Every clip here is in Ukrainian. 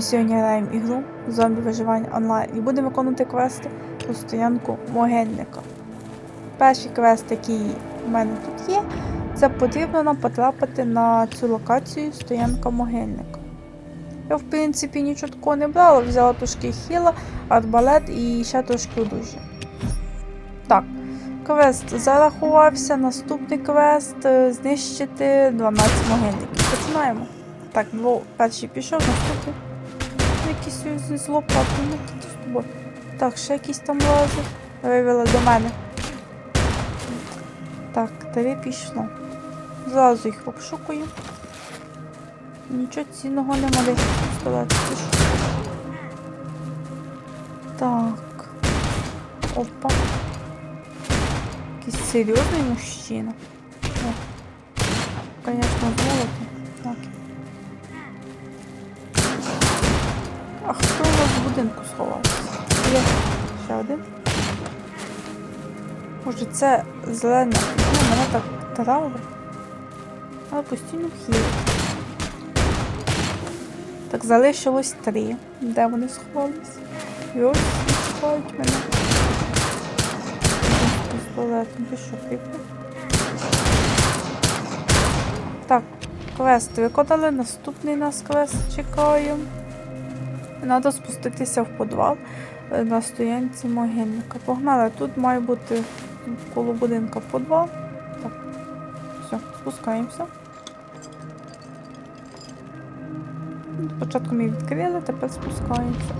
сьогодні граємо ігру зомбі виживання онлайн і будемо виконувати квести у стоянку могильника. Перший квест, який у мене тут є, це потрібно нам потрапити на цю локацію стоянка могильника. Я, в принципі, нічого такого не брала, взяла трошки хіла, арбалет і ще трошки оружия. Так, квест зарахувався. Наступний квест е, знищити 12 могильників. Починаємо. Так, дво, перший пішов, наступний. Якийсь зі з лопатою, ну які з тобою. Так, ще якийсь там лазить. Вивели до мене. Так, три пішло. Зразу їх обшукую. Нічого цінного нема десь пістолет. Так. Опа. Якийсь серйозний мужчина. О. Конечно, золото. Так. Будинку сховався? Є ще один. Може це зелена. Ну, мене так травить. Але постійно хілить. Так, залишилось три. Де вони сховались? І ось шукають мене. Пістолетом. Ти що, кріпко? Так, квест виконали. Наступний нас квест чекає. Треба спуститися в підвал е, на стоянці могильника. Погнали, тут має бути коло будинка підвал. Так, все, спускаємося. Спочатку ми відкрили, тепер спускаємося.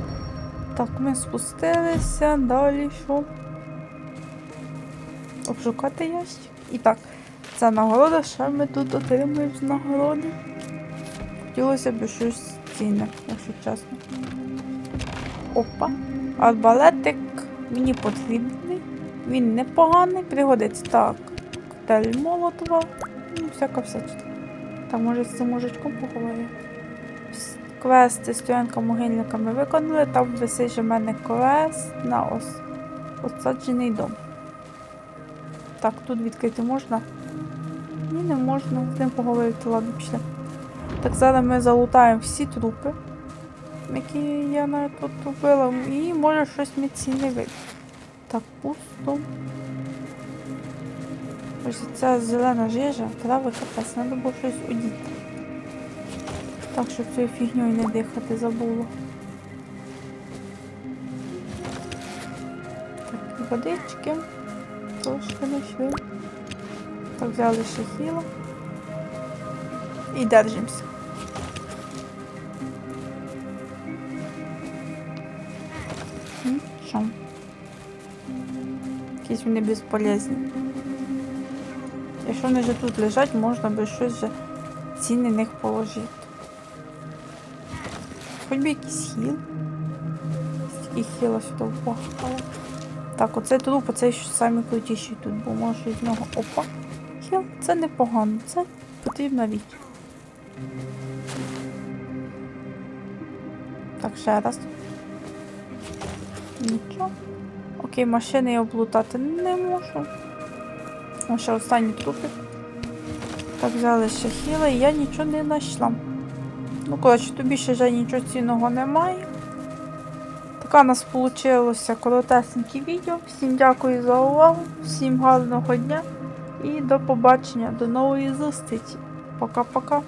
Так, ми спустилися, далі що? Обшукати ящик. І так, це нагорода, що ми тут отримуємо з нагороди. Хотілося б щось цінне, якщо чесно. Опа. Арбалетик мені потрібний. Він непоганий, пригодиться. Так. Коктейль молотова. Ну, всяка всячина. Так, може з цим мужичком поговорю. Квести стоянка могильника ми виконали. Там висить у мене квест на ос... осаджений дом. Так, тут відкрити можна? Ні, не можна. З ним поговорити, ладно, пішли. Так, зараз ми залутаємо всі трупи, які я навіть тут купила, і може щось ми цінне вийде. Так, пусто. Ось ця зелена жижа, трави капець, треба було щось одіти. Так, щоб цією фігньою не дихати забула. Так, водички. Трошки знайшли. Так, взяли ще хіло. І держимося. Нічого. Якісь вони безполезні. Якщо вони вже тут лежать, можна би щось вже цінне них положити. Хоч би якийсь хіл. Стільки хіла сюди впахало. Так, оцей труп, оцей що самі крутіший тут, бо може з нього. Опа. Хіл, це непогано, це потрібна річ. Так, ще раз. Нічого. Окей, машини я облутати не можу. А ще останні трупи. Так, взяли ще хіла і я нічого не знайшла. Ну, коротше, тобі ще вже нічого цінного немає. Така у нас вийшло коротесеньке відео. Всім дякую за увагу, всім гарного дня і до побачення, до нової зустрічі. Пока-пока.